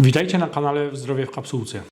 Witajcie na kanale Zdrowie w Kapsułce.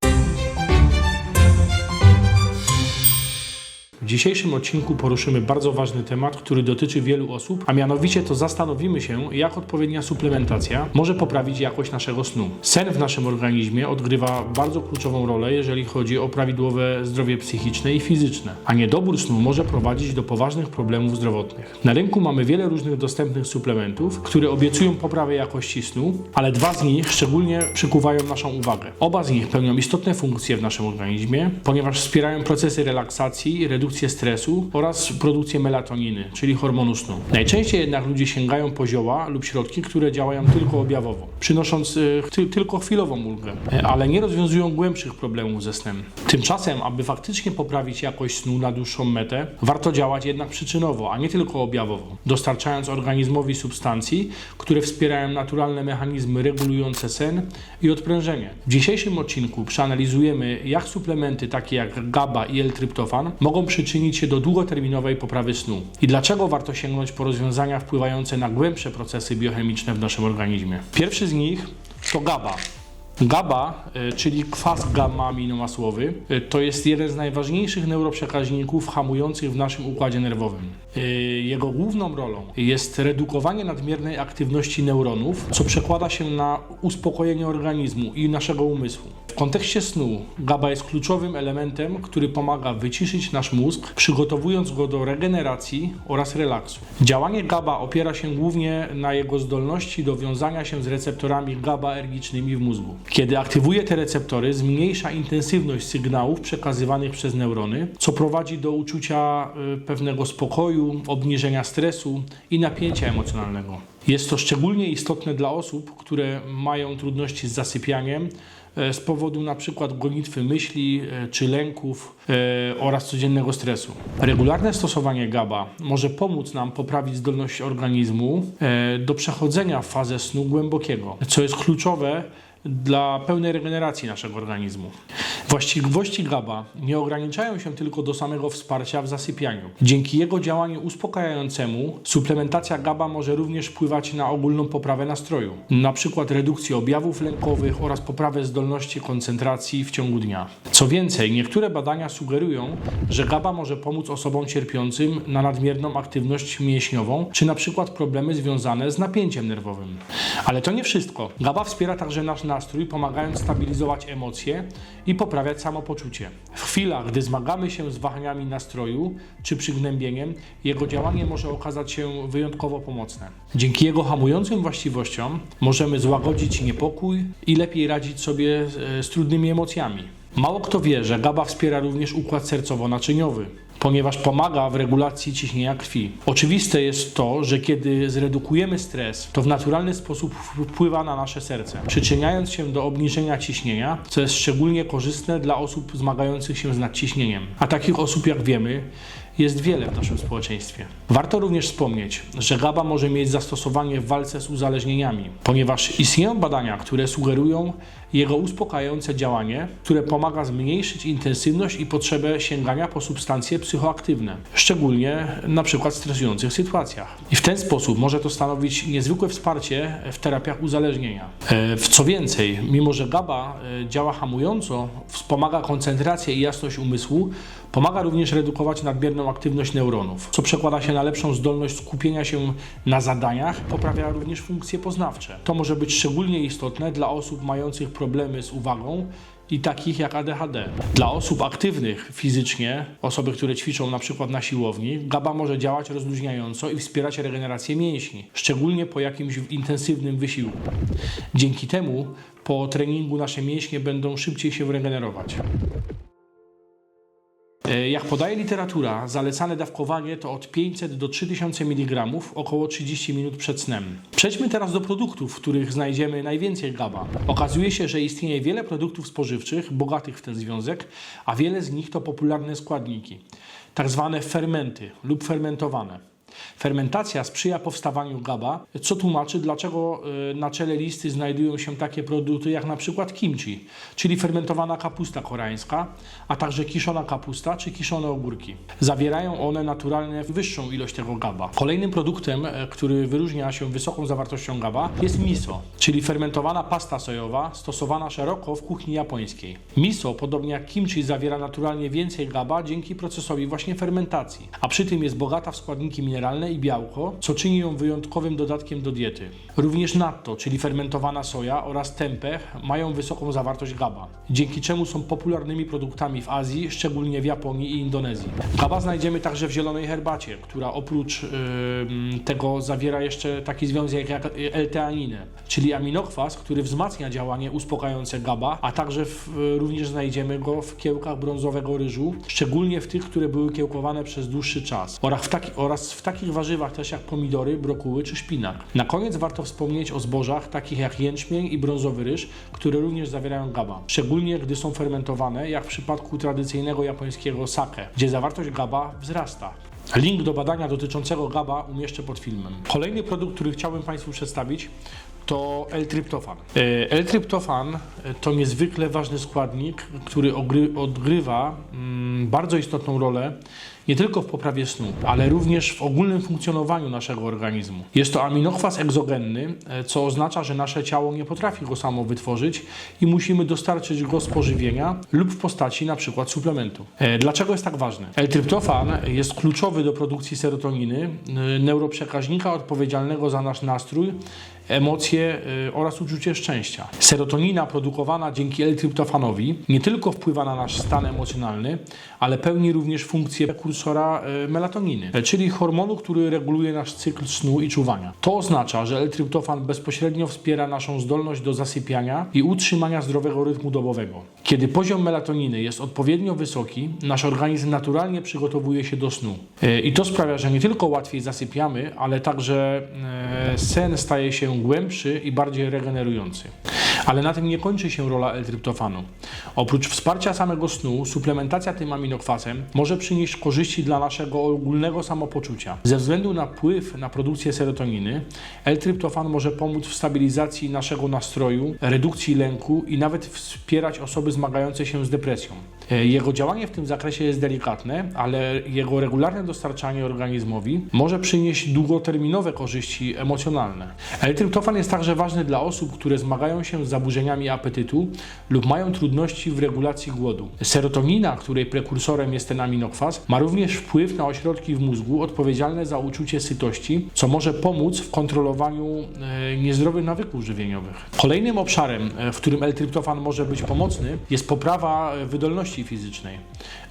Dzisiejszym odcinku poruszymy bardzo ważny temat, który dotyczy wielu osób, a mianowicie to zastanowimy się, jak odpowiednia suplementacja może poprawić jakość naszego snu. Sen w naszym organizmie odgrywa bardzo kluczową rolę, jeżeli chodzi o prawidłowe zdrowie psychiczne i fizyczne, a niedobór snu może prowadzić do poważnych problemów zdrowotnych. Na rynku mamy wiele różnych dostępnych suplementów, które obiecują poprawę jakości snu, ale dwa z nich szczególnie przykuwają naszą uwagę. Oba z nich pełnią istotne funkcje w naszym organizmie, ponieważ wspierają procesy relaksacji, redukcję stresu oraz produkcję melatoniny, czyli hormonu snu. Najczęściej jednak ludzie sięgają po zioła lub środki, które działają tylko objawowo, przynosząc y, ty, tylko chwilową ulgę, y, ale nie rozwiązują głębszych problemów ze snem. Tymczasem, aby faktycznie poprawić jakość snu na dłuższą metę, warto działać jednak przyczynowo, a nie tylko objawowo, dostarczając organizmowi substancji, które wspierają naturalne mechanizmy regulujące sen i odprężenie. W dzisiejszym odcinku przeanalizujemy, jak suplementy takie jak GABA i L-tryptofan mogą przyczynić się do długoterminowej poprawy snu i dlaczego warto sięgnąć po rozwiązania wpływające na głębsze procesy biochemiczne w naszym organizmie. Pierwszy z nich to GABA. GABA, y, czyli kwas gamma-aminomasłowy, y, to jest jeden z najważniejszych neuroprzekaźników hamujących w naszym układzie nerwowym. Y, Jego główną rolą jest redukowanie nadmiernej aktywności neuronów, co przekłada się na uspokojenie organizmu i naszego umysłu. W kontekście snu GABA jest kluczowym elementem, który pomaga wyciszyć nasz mózg, przygotowując go do regeneracji oraz relaksu. Działanie GABA opiera się głównie na jego zdolności do wiązania się z receptorami GABAergicznymi w mózgu. Kiedy aktywuje te receptory, zmniejsza intensywność sygnałów przekazywanych przez neurony, co prowadzi do uczucia y, pewnego spokoju, obniżenia stresu i napięcia emocjonalnego. Jest to szczególnie istotne dla osób, które mają trudności z zasypianiem e, z powodu przykład gonitwy myśli e, czy lęków oraz codziennego stresu. Regularne stosowanie GABA może pomóc nam poprawić zdolność organizmu do przechodzenia w fazę snu głębokiego, co jest kluczowe dla pełnej regeneracji naszego organizmu. Właściwości GABA nie ograniczają się tylko do samego wsparcia w zasypianiu. Dzięki jego działaniu uspokajającemu suplementacja GABA może również wpływać na ogólną poprawę nastroju, na przykład redukcję objawów lękowych oraz poprawę zdolności koncentracji w ciągu dnia. Co więcej, niektóre badania sugerują, że GABA może pomóc osobom cierpiącym na nadmierną aktywność mięśniową, czy przykład problemy związane z napięciem nerwowym. Ale to nie wszystko. GABA wspiera także nasz nastrój, pomagając stabilizować emocje i poprawiać samopoczucie. W chwilach, gdy zmagamy się z wahaniami nastroju czy przygnębieniem, jego działanie może okazać się wyjątkowo pomocne. Dzięki jego hamującym właściwościom możemy złagodzić niepokój i lepiej radzić sobie e, z trudnymi emocjami. Mało kto wie, że GABA wspiera również układ sercowo-naczyniowy ponieważ pomaga w regulacji ciśnienia krwi. Oczywiste jest to, że kiedy zredukujemy stres, to w naturalny sposób wpływa na nasze serce, przyczyniając się do obniżenia ciśnienia, co jest szczególnie korzystne dla osób zmagających się z nadciśnieniem. A takich osób, jak wiemy, jest wiele w naszym społeczeństwie. Warto również wspomnieć, że GABA może mieć zastosowanie w walce z uzależnieniami, ponieważ istnieją badania, które sugerują jego uspokajające działanie, które pomaga zmniejszyć intensywność i potrzebę sięgania po substancje psychoaktywne, szczególnie na przykład w stresujących sytuacjach. I w ten sposób może to stanowić niezwykłe wsparcie w terapiach uzależnienia. E, W co więcej, mimo że GABA e, działa hamująco, wspomaga koncentrację i jasność umysłu, Pomaga również redukować nadmierną aktywność neuronów, co przekłada się na lepszą zdolność skupienia się na zadaniach, poprawia również funkcje poznawcze. To może być szczególnie istotne dla osób mających problemy z uwagą i takich jak ADHD. Dla osób aktywnych fizycznie, osoby, które ćwiczą na przykład na siłowni, GABA może działać rozluźniająco i wspierać regenerację mięśni, szczególnie po jakimś intensywnym wysiłku. Dzięki temu po treningu nasze mięśnie będą szybciej się regenerować. E, Jak podaje literatura, zalecane dawkowanie to od 500 do 3000 mg około 30 minut przed snem. Przejdźmy teraz do produktów, w których znajdziemy najwięcej GABA. Okazuje się, że istnieje wiele produktów spożywczych bogatych w ten związek, a wiele z nich to popularne składniki, tak zwane fermenty lub fermentowane. Fermentacja sprzyja powstawaniu GABA, co tłumaczy, dlaczego y, na czele listy znajdują się takie produkty jak na przykład kimchi, czyli fermentowana kapusta koreańska, a także kiszona kapusta czy kiszone ogórki. Zawierają one naturalnie wyższą ilość tego GABA. Kolejnym produktem, e, który wyróżnia się wysoką zawartością GABA jest miso, czyli fermentowana pasta sojowa stosowana szeroko w kuchni japońskiej. Miso, podobnie jak kimchi, zawiera naturalnie więcej GABA dzięki procesowi właśnie fermentacji, a przy tym jest bogata w składniki mineralne i białko, co czyni ją wyjątkowym dodatkiem do diety. Również natto, czyli fermentowana soja oraz tempeh mają wysoką zawartość GABA, dzięki czemu są popularnymi produktami w Azji, szczególnie w Japonii i Indonezji. GABA znajdziemy także w zielonej herbacie, która oprócz ym, tego zawiera jeszcze taki związek jak L-teaninę, czyli aminokwas, który wzmacnia działanie uspokajające GABA, a także w, również znajdziemy go w kiełkach brązowego ryżu, szczególnie w tych, które były kiełkowane przez dłuższy czas oraz w, taki, oraz w takich warzywach też jak pomidory, brokuły czy szpinak. Na koniec warto wspomnieć o zbożach takich jak jęczmień i brązowy ryż, które również zawierają GABA, szczególnie gdy są fermentowane, jak w przypadku tradycyjnego japońskiego sake, gdzie zawartość GABA wzrasta. Link do badania dotyczącego GABA umieszczę pod filmem. Kolejny produkt, który chciałbym Państwu przedstawić, to L-tryptofan. E, L-tryptofan to niezwykle ważny składnik, który odgrywa mm, bardzo istotną rolę nie tylko w poprawie snu, ale również w ogólnym funkcjonowaniu naszego organizmu. Jest to aminokwas egzogenny, e, co oznacza, że nasze ciało nie potrafi go samo wytworzyć i musimy dostarczyć go z pożywienia lub w postaci przykład suplementu. E, Dlaczego jest tak ważny? L-tryptofan jest kluczowy do produkcji serotoniny, neuroprzekaźnika odpowiedzialnego za nasz nastrój, emocje y, oraz uczucie szczęścia. Serotonina produkowana dzięki L-tryptofanowi nie tylko wpływa na nasz stan emocjonalny, ale pełni również funkcję prekursora y, melatoniny, y, czyli hormonu, który reguluje nasz cykl snu i czuwania. To oznacza, że L-tryptofan bezpośrednio wspiera naszą zdolność do zasypiania i utrzymania zdrowego rytmu dobowego. Kiedy poziom melatoniny jest odpowiednio wysoki, nasz organizm naturalnie przygotowuje się do snu. I to sprawia, że nie tylko łatwiej zasypiamy, ale także sen staje się głębszy i bardziej regenerujący. Ale na tym nie kończy się rola L-tryptofanu. Oprócz wsparcia samego snu, suplementacja tym aminokwasem może przynieść korzyści dla naszego ogólnego samopoczucia. Ze względu na wpływ na produkcję serotoniny, L-tryptofan może pomóc w stabilizacji naszego nastroju, redukcji lęku i nawet wspierać osoby zmagające się z depresją. E, Jego działanie w tym zakresie jest delikatne, ale jego regularne dostarczanie organizmowi może przynieść długoterminowe korzyści emocjonalne. L-tryptofan jest także ważny dla osób, które zmagają się z zaburzeniami apetytu lub mają trudności w regulacji głodu. Serotonina, której prekursorem jest ten aminokwas, ma również wpływ na ośrodki w mózgu odpowiedzialne za uczucie sytości, co może pomóc w kontrolowaniu e, niezdrowych nawyków żywieniowych. Kolejnym obszarem, e, w którym L-tryptofan może być pomocny, jest poprawa e, wydolności fizycznej.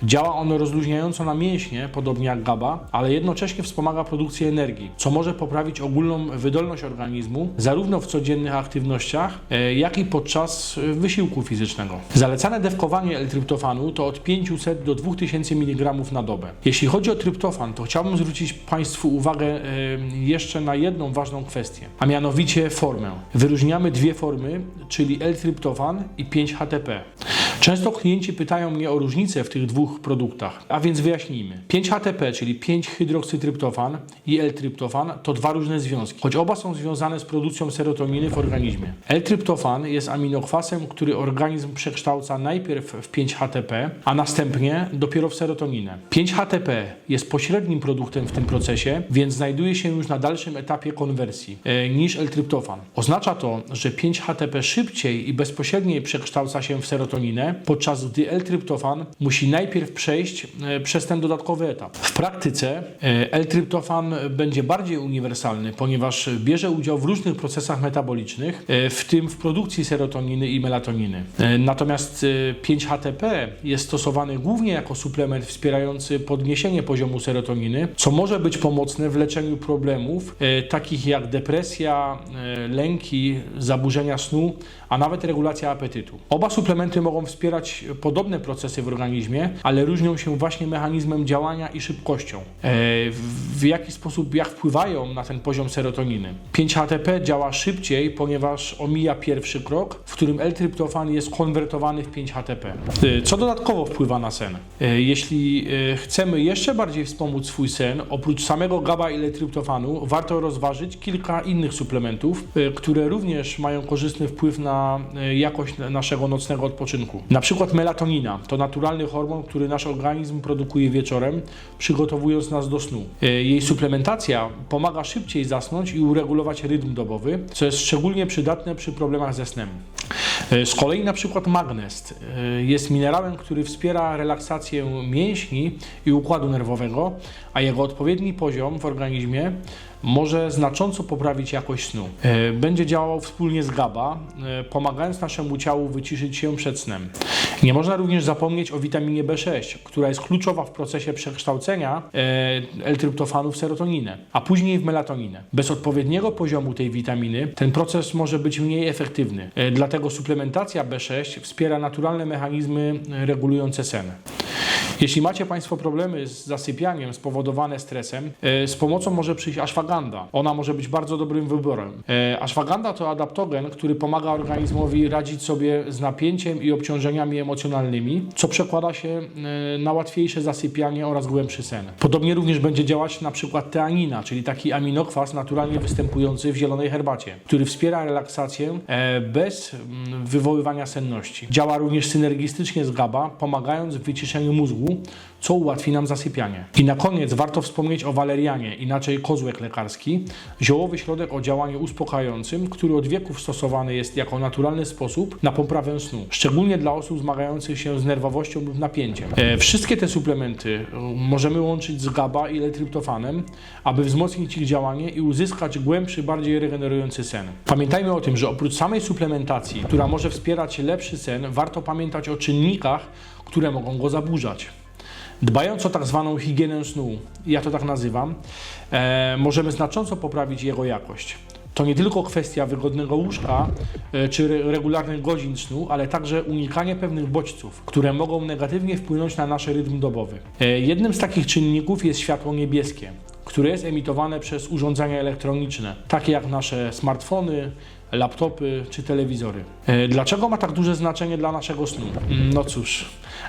Działa on rozluźniająco na mięśnie, podobnie jak GABA, ale jednocześnie wspomaga produkcję energii, co może poprawić ogólną wydolność organizmu, zarówno w codziennych aktywnościach, e, i podczas e, wysiłku fizycznego. Zalecane dawkowanie L-tryptofanu to od 500 do 2000 mg na dobę. Jeśli chodzi o tryptofan, to chciałbym zwrócić Państwu uwagę e, jeszcze na jedną ważną kwestię, a mianowicie formę. Wyróżniamy dwie formy, czyli L-tryptofan i 5-HTP. Często klienci pytają mnie o różnicę w tych dwóch produktach, a więc wyjaśnijmy. 5-HTP, czyli 5-hydroksytryptofan i L-tryptofan to dwa różne związki, choć oba są związane z produkcją serotoniny w organizmie. L-tryptofan jest aminokwasem, który organizm przekształca najpierw w 5-HTP, a następnie dopiero w serotoninę. 5-HTP jest pośrednim produktem w tym procesie, więc znajduje się już na dalszym etapie konwersji e, niż L-tryptofan. Oznacza to, że 5-HTP szybciej i bezpośredniej przekształca się w serotoninę, podczas gdy L-tryptofan musi najpierw przejść e, przez ten dodatkowy etap. W praktyce e, L-tryptofan będzie bardziej uniwersalny, ponieważ bierze udział w różnych procesach metabolicznych, e, w tym w produkcji serotoniny i melatoniny. E, Natomiast e, 5-HTP jest stosowany głównie jako suplement wspierający podniesienie poziomu serotoniny, co może być pomocne w leczeniu problemów e, takich jak depresja, e, lęki, zaburzenia snu, a nawet regulacja apetytu. Oba suplementy mogą wspierać podobne procesy w organizmie, ale różnią się właśnie mechanizmem działania i szybkością. E, w jaki sposób, jak wpływają na ten poziom serotoniny? 5-HTP działa szybciej, ponieważ omija pierwszy krok, w którym L-tryptofan jest konwertowany w 5-HTP. E, Co dodatkowo wpływa na sen? E, Jeśli e, chcemy jeszcze bardziej wspomóc swój sen, oprócz samego GABA i L-tryptofanu, warto rozważyć kilka innych suplementów, które również mają korzystny wpływ na jakość naszego nocnego odpoczynku. Na przykład melatonina to naturalny hormon, który nasz organizm produkuje wieczorem, przygotowując nas do snu. Jej suplementacja pomaga szybciej zasnąć i uregulować rytm dobowy, co jest szczególnie przydatne przy problemach ze snem. E, Z kolei na przykład magnez e, jest minerałem, który wspiera relaksację mięśni i układu nerwowego, a jego odpowiedni poziom w organizmie może znacząco poprawić jakość snu. E, Będzie działał wspólnie z GABA, pomagając naszemu ciału wyciszyć się przed snem. Nie można również zapomnieć o witaminie B6, która jest kluczowa w procesie przekształcenia e, L-tryptofanu w serotoninę, a później w melatoninę. Bez odpowiedniego poziomu tej witaminy ten proces może być mniej efektywny. E, Dlatego suplementacja B6 wspiera naturalne mechanizmy e, regulujące sen. Jeśli macie Państwo problemy z zasypianiem spowodowane stresem, e, z pomocą może przyjść ashwagandha. Ona może być bardzo dobrym wyborem. E, Ashwagandha to adaptogen, który pomaga organizmowi radzić sobie z napięciem i obciążeniami emocjonalnymi, co przekłada się e, na łatwiejsze zasypianie oraz głębszy sen. Podobnie również będzie działać na przykład teanina, czyli taki aminokwas naturalnie występujący w zielonej herbacie, który wspiera relaksację bez mm, wywoływania senności. Działa również synergistycznie z GABA, pomagając w wyciszeniu mózgu, co ułatwi nam zasypianie. I na koniec warto wspomnieć o walerianie, inaczej kozłek lekarski, ziołowy środek o działaniu uspokajającym, który od wieków stosowany jest jako naturalny sposób na poprawę snu, szczególnie dla osób zmagających się z nerwowością lub napięciem. E, wszystkie te suplementy e, możemy łączyć z GABA i L-tryptofanem, aby wzmocnić ich działanie i uzyskać głębszy, bardziej regenerujący sen. Pamiętajmy o tym, że oprócz samej suplementacji, która może wspierać lepszy sen, warto pamiętać o czynnikach, które mogą go zaburzać. Dbając o tak zwaną higienę snu, ja to tak nazywam, e, możemy znacząco poprawić jego jakość. To nie tylko kwestia wygodnego łóżka e, czy re- regularnych godzin snu, ale także unikanie pewnych bodźców, które mogą negatywnie wpłynąć na nasz rytm dobowy. E, jednym z takich czynników jest światło niebieskie, które jest emitowane przez urządzenia elektroniczne, takie jak nasze smartfony, laptopy czy telewizory. E, Dlaczego ma tak duże znaczenie dla naszego snu? Mm, No cóż,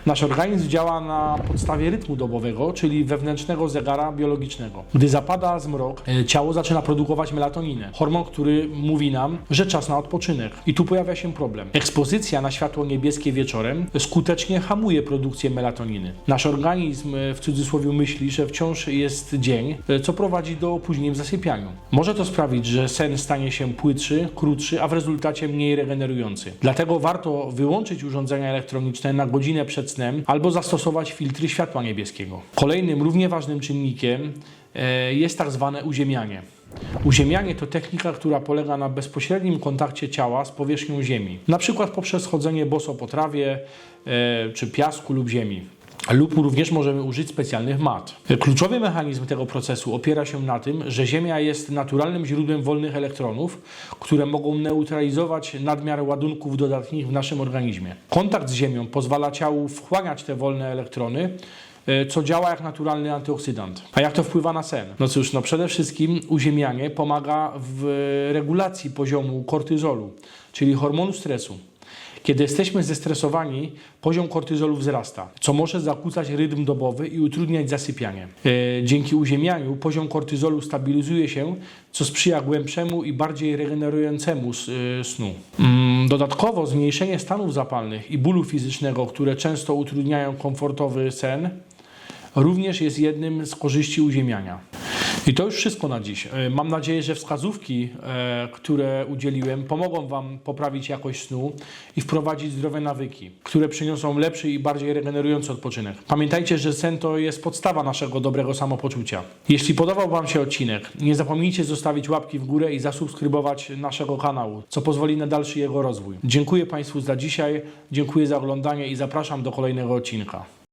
nasz organizm działa na podstawie rytmu dobowego, czyli wewnętrznego zegara biologicznego. Gdy zapada zmrok, e, ciało zaczyna produkować melatoninę, hormon, który mówi nam, że czas na odpoczynek. I tu pojawia się problem. Ekspozycja na światło niebieskie wieczorem skutecznie hamuje produkcję melatoniny. Nasz organizm e, w cudzysłowie myśli, że wciąż jest dzień, co prowadzi do opóźnień w zasypianiu. Może to sprawić, że sen stanie się płytszy, krótszy, a w rezultacie mniej regenerujący. Dlatego warto wyłączyć urządzenia elektroniczne na godzinę przed snem albo zastosować filtry światła niebieskiego. Kolejnym równie ważnym czynnikiem e, jest tak zwane uziemianie. Uziemianie to technika, która polega na bezpośrednim kontakcie ciała z powierzchnią ziemi, na przykład poprzez chodzenie boso po trawie e, czy piasku lub ziemi. Lub również możemy użyć specjalnych mat. Kluczowy mechanizm tego procesu opiera się na tym, że Ziemia jest naturalnym źródłem wolnych elektronów, które mogą neutralizować nadmiar ładunków dodatnich w naszym organizmie. Kontakt z Ziemią pozwala ciału wchłaniać te wolne elektrony, e, co działa jak naturalny antyoksydant. A jak to wpływa na sen? No cóż, no przede wszystkim uziemianie pomaga w regulacji poziomu kortyzolu, czyli hormonu stresu. Kiedy jesteśmy zestresowani, poziom kortyzolu wzrasta, co może zakłócać rytm dobowy i utrudniać zasypianie. E, dzięki uziemianiu poziom kortyzolu stabilizuje się, co sprzyja głębszemu i bardziej regenerującemu e, snu. Mm, Dodatkowo zmniejszenie stanów zapalnych i bólu fizycznego, które często utrudniają komfortowy sen, również jest jednym z korzyści uziemiania. I to już wszystko na dziś. E, Mam nadzieję, że wskazówki, e, które udzieliłem, pomogą Wam poprawić jakość snu i wprowadzić zdrowe nawyki, które przyniosą lepszy i bardziej regenerujący odpoczynek. Pamiętajcie, że sen to jest podstawa naszego dobrego samopoczucia. Jeśli podobał Wam się odcinek, nie zapomnijcie zostawić łapki w górę i zasubskrybować naszego kanału, co pozwoli na dalszy jego rozwój. Dziękuję Państwu za dzisiaj, dziękuję za oglądanie i zapraszam do kolejnego odcinka.